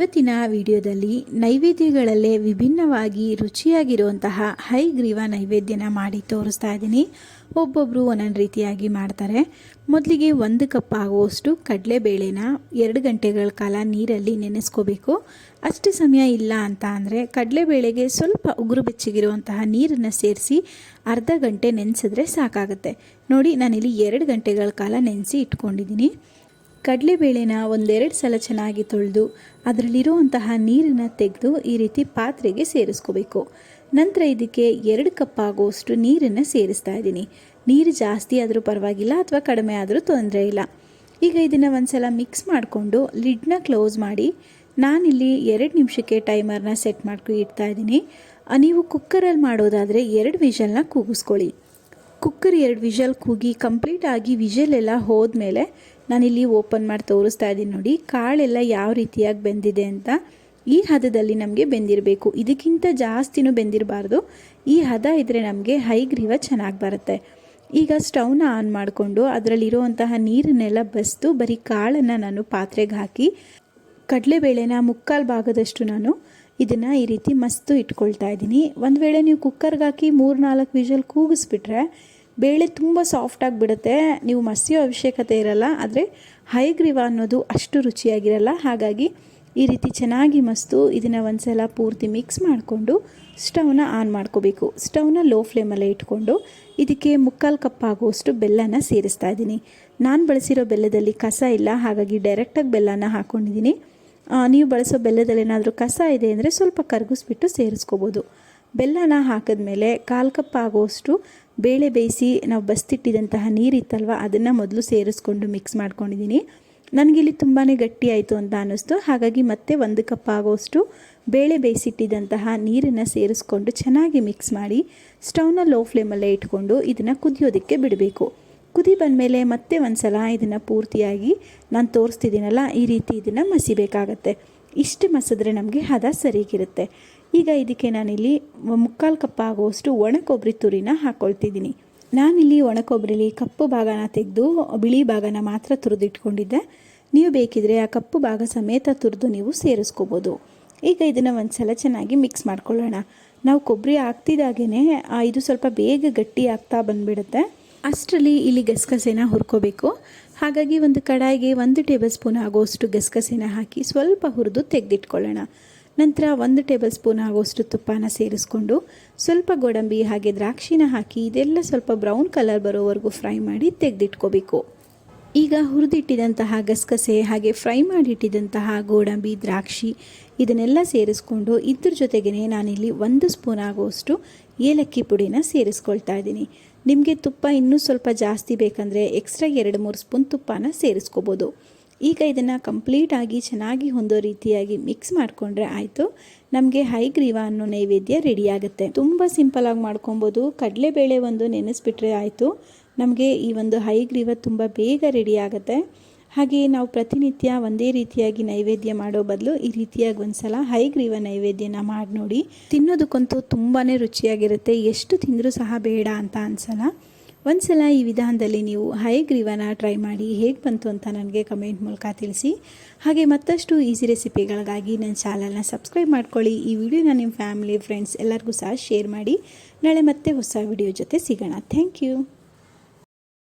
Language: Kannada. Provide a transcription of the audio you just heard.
ಇವತ್ತಿನ ವಿಡಿಯೋದಲ್ಲಿ ನೈವೇದ್ಯಗಳಲ್ಲೇ ವಿಭಿನ್ನವಾಗಿ ರುಚಿಯಾಗಿರುವಂತಹ ಹೈ ಗ್ರೀವ ನೈವೇದ್ಯನ ಮಾಡಿ ತೋರಿಸ್ತಾ ಇದ್ದೀನಿ. ಒಬ್ಬೊಬ್ಬರು ಒಂದೊಂದು ರೀತಿಯಾಗಿ ಮಾಡ್ತಾರೆ. ಮೊದಲಿಗೆ ಒಂದು ಕಪ್ ಆಗುವಷ್ಟು ಕಡಲೆಬೇಳೆನ ಎರಡು ಗಂಟೆಗಳ ಕಾಲ ನೀರಲ್ಲಿ ನೆನೆಸ್ಕೋಬೇಕು. ಅಷ್ಟು ಸಮಯ ಇಲ್ಲ ಅಂತ ಅಂದರೆ ಕಡಲೆಬೇಳೆಗೆ ಸ್ವಲ್ಪ ಉಗುರು ಬೆಚ್ಚಗಿರುವಂತಹ ನೀರನ್ನು ಸೇರಿಸಿ ಅರ್ಧ ಗಂಟೆ ನೆನೆಸಿದ್ರೆ ಸಾಕಾಗುತ್ತೆ. ನೋಡಿ, ನಾನಿಲ್ಲಿ ಎರಡು ಗಂಟೆಗಳ ಕಾಲ ನೆನೆಸಿ ಇಟ್ಕೊಂಡಿದ್ದೀನಿ. ಕಡಲೆಬೇಳೆನ ಒಂದೆರಡು ಸಲ ಚೆನ್ನಾಗಿ ತೊಳೆದು ಅದರಲ್ಲಿರುವಂತಹ ನೀರನ್ನು ತೆಗೆದು ಈ ರೀತಿ ಪಾತ್ರೆಗೆ ಸೇರಿಸ್ಕೋಬೇಕು. ನಂತರ ಇದಕ್ಕೆ ಎರಡು ಕಪ್ ಆಗುವಷ್ಟು ನೀರನ್ನು ಸೇರಿಸ್ತಾ ಇದ್ದೀನಿ. ನೀರು ಜಾಸ್ತಿ ಆದರೂ ಪರವಾಗಿಲ್ಲ ಅಥವಾ ಕಡಿಮೆ ಆದರೂ ತೊಂದರೆ ಇಲ್ಲ. ಈಗ ಇದನ್ನು ಒಂದ್ಸಲ ಮಿಕ್ಸ್ ಮಾಡಿಕೊಂಡು ಲಿಡ್ನ ಕ್ಲೋಸ್ ಮಾಡಿ ನಾನಿಲ್ಲಿ ಎರಡು ನಿಮಿಷಕ್ಕೆ ಟೈಮರ್ನ ಸೆಟ್ ಮಾಡ್ಕೊ ಇಡ್ತಾ ಇದ್ದೀನಿ. ನೀವು ಕುಕ್ಕರಲ್ಲಿ ಮಾಡೋದಾದರೆ ಎರಡು ವಿಷಲ್ನ ಕೂಗಿಸ್ಕೊಳ್ಳಿ. ಕುಕ್ಕರ್ ಎರಡು ವಿಷಲ್ ಕೂಗಿ ಕಂಪ್ಲೀಟ್ ಆಗಿ ವಿಷಲ್ ಎಲ್ಲ ಹೋದ್ಮೇಲೆ ನಾನಿಲ್ಲಿ ಓಪನ್ ಮಾಡಿ ತೋರಿಸ್ತಾ ಇದ್ದೀನಿ ನೋಡಿ. ಕಾಳೆಲ್ಲ ಯಾವ ರೀತಿಯಾಗಿ ಬೆಂದಿದೆ ಅಂತ. ಈ ಹದದಲ್ಲಿ ನಮಗೆ ಬೆಂದಿರಬೇಕು. ಇದಕ್ಕಿಂತ ಜಾಸ್ತಿನೂ ಬೆಂದಿರಬಾರ್ದು. ಈ ಹದ ಇದ್ದರೆ ನಮಗೆ ಹೈ ಗ್ರೀವ ಚೆನ್ನಾಗಿ ಬರುತ್ತೆ. ಈಗ ಸ್ಟವ್ನ ಆನ್ ಮಾಡಿಕೊಂಡು ಅದರಲ್ಲಿರುವಂತಹ ನೀರನ್ನೆಲ್ಲ ಬಸ್ದು ಬರೀ ಕಾಳನ್ನು ನಾನು ಪಾತ್ರೆಗೆ ಹಾಕಿ ಕಡಲೆಬೇಳೆನ ಮುಕ್ಕಾಲು ಭಾಗದಷ್ಟು ನಾನು ಇದನ್ನು ಈ ರೀತಿ ಮಸ್ತು ಇಟ್ಕೊಳ್ತಾ ಇದ್ದೀನಿ. ಒಂದು ವೇಳೆ ನೀವು ಕುಕ್ಕರ್ಗೆ ಹಾಕಿ ಮೂರು ನಾಲ್ಕು ವಿಷಲ್ ಕೂಗಿಸ್ಬಿಟ್ರೆ ಬೇಳೆ ತುಂಬ ಸಾಫ್ಟಾಗಿ ಬಿಡುತ್ತೆ. ನೀವು ಮಸಿಯೋ ಅವಶ್ಯಕತೆ ಇರಲ್ಲ, ಆದರೆ ಹೈಗ್ರೀವ ಅನ್ನೋದು ಅಷ್ಟು ರುಚಿಯಾಗಿರಲ್ಲ. ಹಾಗಾಗಿ ಈ ರೀತಿ ಚೆನ್ನಾಗಿ ಮಸ್ತು ಇದನ್ನು ಒಂದ್ಸಲ ಪೂರ್ತಿ ಮಿಕ್ಸ್ ಮಾಡಿಕೊಂಡು ಸ್ಟವ್ನ ಆನ್ ಮಾಡ್ಕೋಬೇಕು. ಸ್ಟವ್ನ ಲೋ ಫ್ಲೇಮಲ್ಲೇ ಇಟ್ಕೊಂಡು ಇದಕ್ಕೆ ಮುಕ್ಕಾಲು ಕಪ್ ಆಗುವಷ್ಟು ಬೆಲ್ಲನ ಸೇರಿಸ್ತಾ ಇದ್ದೀನಿ. ನಾನು ಬಳಸಿರೋ ಬೆಲ್ಲದಲ್ಲಿ ಕಸ ಇಲ್ಲ, ಹಾಗಾಗಿ ಡೈರೆಕ್ಟಾಗಿ ಬೆಲ್ಲನ ಹಾಕ್ಕೊಂಡಿದ್ದೀನಿ ನೀವು ಬಳಸೋ ಬೆಲ್ಲದಲ್ಲಿ ಏನಾದರೂ ಕಸ ಇದೆ ಅಂದರೆ ಸ್ವಲ್ಪ ಕರಗಿಸ್ಬಿಟ್ಟು ಸೇರಿಸ್ಕೋಬೋದು. ಬೆಲ್ಲನ ಹಾಕಿದ್ಮೇಲೆ ಕಾಲು ಕಪ್ ಆಗುವಷ್ಟು ಬೇಳೆ ಬೇಯಿಸಿ ನಾವು ಬಸ್ತಿಟ್ಟಿದಂತಹ ನೀರಿತ್ತಲ್ವ, ಅದನ್ನು ಮೊದಲು ಸೇರಿಸ್ಕೊಂಡು ಮಿಕ್ಸ್ ಮಾಡ್ಕೊಂಡಿದ್ದೀನಿ ನನಗಿಲ್ಲಿ ತುಂಬಾ ಗಟ್ಟಿ ಆಯಿತು ಅಂತ ಅನ್ನಿಸ್ತು. ಹಾಗಾಗಿ ಮತ್ತೆ ಒಂದು ಕಪ್ ಆಗೋಷ್ಟು ಬೇಳೆ ಬೇಯಿಸಿಟ್ಟಿದ್ದಂತಹ ನೀರನ್ನು ಸೇರಿಸ್ಕೊಂಡು ಚೆನ್ನಾಗಿ ಮಿಕ್ಸ್ ಮಾಡಿ ಸ್ಟವ್ನ ಲೋ ಫ್ಲೇಮಲ್ಲೇ ಇಟ್ಕೊಂಡು ಇದನ್ನು ಕುದಿಯೋದಕ್ಕೆ ಬಿಡಬೇಕು. ಕುದಿ ಬಂದಮೇಲೆ ಮತ್ತೆ ಒಂದು ಸಲ ಇದನ್ನು ಪೂರ್ತಿಯಾಗಿ ನಾನು ತೋರಿಸ್ತಿದ್ದೀನಲ್ಲ, ಈ ರೀತಿ ಇದನ್ನು ಮಸಿಬೇಕಾಗತ್ತೆ. ಇಷ್ಟು ಮಸಿದ್ರೆ ನಮಗೆ ಹದ ಸರಿಗಿರುತ್ತೆ. ಈಗ ಇದಕ್ಕೆ ನಾನಿಲ್ಲಿ ಮುಕ್ಕಾಲು ಕಪ್ ಆಗುವಷ್ಟು ಒಣ ಕೊಬ್ಬರಿ ತುರಿನ ಹಾಕ್ಕೊಳ್ತಿದ್ದೀನಿ ನಾನಿಲ್ಲಿ ಒಣ ಕೊಬ್ಬರಿಲಿ ಕಪ್ಪು ಭಾಗನ ತೆಗೆದು ಬಿಳಿ ಭಾಗನ ಮಾತ್ರ ತುರಿದಿಟ್ಕೊಂಡಿದ್ದೆ. ನೀವು ಬೇಕಿದ್ರೆ ಆ ಕಪ್ಪು ಭಾಗ ಸಮೇತ ತುರಿದು ನೀವು ಸೇರಿಸ್ಕೋಬೋದು. ಈಗ ಇದನ್ನು ಒಂದು ಸಲ ಚೆನ್ನಾಗಿ ಮಿಕ್ಸ್ ಮಾಡ್ಕೊಳ್ಳೋಣ. ನಾವು ಕೊಬ್ಬರಿ ಹಾಕ್ತಿದ್ದಾಗೇ ಇದು ಸ್ವಲ್ಪ ಬೇಗ ಗಟ್ಟಿ ಆಗ್ತಾ ಬಂದುಬಿಡುತ್ತೆ. ಅಷ್ಟರಲ್ಲಿ ಇಲ್ಲಿ ಗಸಗಸೆನ ಹುರ್ಕೋಬೇಕು. ಹಾಗಾಗಿ ಒಂದು ಕಡಾಯಿಗೆ ಒಂದು ಟೇಬಲ್ ಸ್ಪೂನ್ ಆಗೋಷ್ಟು ಗಸಗಸೆನ ಹಾಕಿ ಸ್ವಲ್ಪ ಹುರಿದು ತೆಗೆದಿಟ್ಕೊಳ್ಳೋಣ. ನಂತರ ಒಂದು ಟೇಬಲ್ ಸ್ಪೂನ್ ಆಗುವಷ್ಟು ತುಪ್ಪನ ಸೇರಿಸ್ಕೊಂಡು ಸ್ವಲ್ಪ ಗೋಡಂಬಿ ಹಾಗೆ ದ್ರಾಕ್ಷಿನ ಹಾಕಿ ಇದೆಲ್ಲ ಸ್ವಲ್ಪ ಬ್ರೌನ್ ಕಲರ್ ಬರೋವರೆಗೂ ಫ್ರೈ ಮಾಡಿ ತೆಗೆದಿಟ್ಕೋಬೇಕು. ಈಗ ಹುರಿದಿಟ್ಟಿದಂತಹ ಗಸಗಸೆ ಹಾಗೆ ಫ್ರೈ ಮಾಡಿಟ್ಟಿದಂತಹ ಗೋಡಂಬಿ, ದ್ರಾಕ್ಷಿ ಇದನ್ನೆಲ್ಲ ಸೇರಿಸ್ಕೊಂಡು ಇದ್ರ ಜೊತೆಗೇ ನಾನಿಲ್ಲಿ ಒಂದು ಸ್ಪೂನ್ ಆಗುವಷ್ಟು ಏಲಕ್ಕಿ ಪುಡಿನ ಸೇರಿಸ್ಕೊಳ್ತಾ ಇದ್ದೀನಿ. ನಿಮಗೆ ತುಪ್ಪ ಇನ್ನೂ ಸ್ವಲ್ಪ ಜಾಸ್ತಿ ಬೇಕಂದರೆ ಎಕ್ಸ್ಟ್ರಾ ಎರಡು ಮೂರು ಸ್ಪೂನ್ ತುಪ್ಪನ ಸೇರಿಸ್ಕೋಬೋದು. ಈಗ ಇದನ್ನು ಕಂಪ್ಲೀಟಾಗಿ ಚೆನ್ನಾಗಿ ಹೊಂದೋ ರೀತಿಯಾಗಿ ಮಿಕ್ಸ್ ಮಾಡಿಕೊಂಡ್ರೆ ಆಯಿತು. ನಮಗೆ ಹೈ ಗ್ರೀವ ಅನ್ನೋ ನೈವೇದ್ಯ ರೆಡಿ ಆಗುತ್ತೆ. ತುಂಬ ಸಿಂಪಲಾಗಿ ಮಾಡ್ಕೊಬೋದು. ಕಡಲೆಬೇಳೆ ಒಂದು ನೆನೆಸ್ಬಿಟ್ರೆ ಆಯಿತು. ನಮಗೆ ಈ ಒಂದು ಹೈ ಗ್ರೀವ ತುಂಬ ಬೇಗ ರೆಡಿ ಆಗುತ್ತೆ. ಹಾಗೆ ನಾವು ಪ್ರತಿನಿತ್ಯ ಒಂದೇ ರೀತಿಯಾಗಿ ನೈವೇದ್ಯ ಮಾಡೋ ಬದಲು ಈ ರೀತಿಯಾಗಿ ಒಂದ್ಸಲ ಹೈಗ್ರೀವ ನೈವೇದ್ಯನ ಮಾಡಿ ನೋಡಿ ತಿನ್ನೋದಕ್ಕಂತೂ ತುಂಬಾ ರುಚಿಯಾಗಿರುತ್ತೆ. ಎಷ್ಟು ತಿಂದರೂ ಸಹ ಬೇಡ ಅಂತ ಅನ್ಸಲ್ಲ. ಒಂದ್ಸಲ ಈ ವಿಧಾನದಲ್ಲಿ ನೀವು ಹೈ ಗ್ರೀವನ ಟ್ರೈ ಮಾಡಿ ಹೇಗೆ ಬಂತು ಅಂತ ನನಗೆ ಕಮೆಂಟ್ ಮೂಲಕ ತಿಳಿಸಿ. ಹಾಗೆ ಮತ್ತಷ್ಟು ಈಸಿ ರೆಸಿಪಿಗಳಿಗಾಗಿ ನನ್ನ ಚಾನಲ್ನ ಸಬ್ಸ್ಕ್ರೈಬ್ ಮಾಡ್ಕೊಳ್ಳಿ. ಈ ವಿಡಿಯೋನ ನಿಮ್ಮ ಫ್ಯಾಮಿಲಿ, ಫ್ರೆಂಡ್ಸ್ ಎಲ್ಲರಿಗೂ ಸಹ ಶೇರ್ ಮಾಡಿ. ನಾಳೆ ಮತ್ತೆ ಹೊಸ ವಿಡಿಯೋ ಜೊತೆ ಸಿಗೋಣ. Thank you.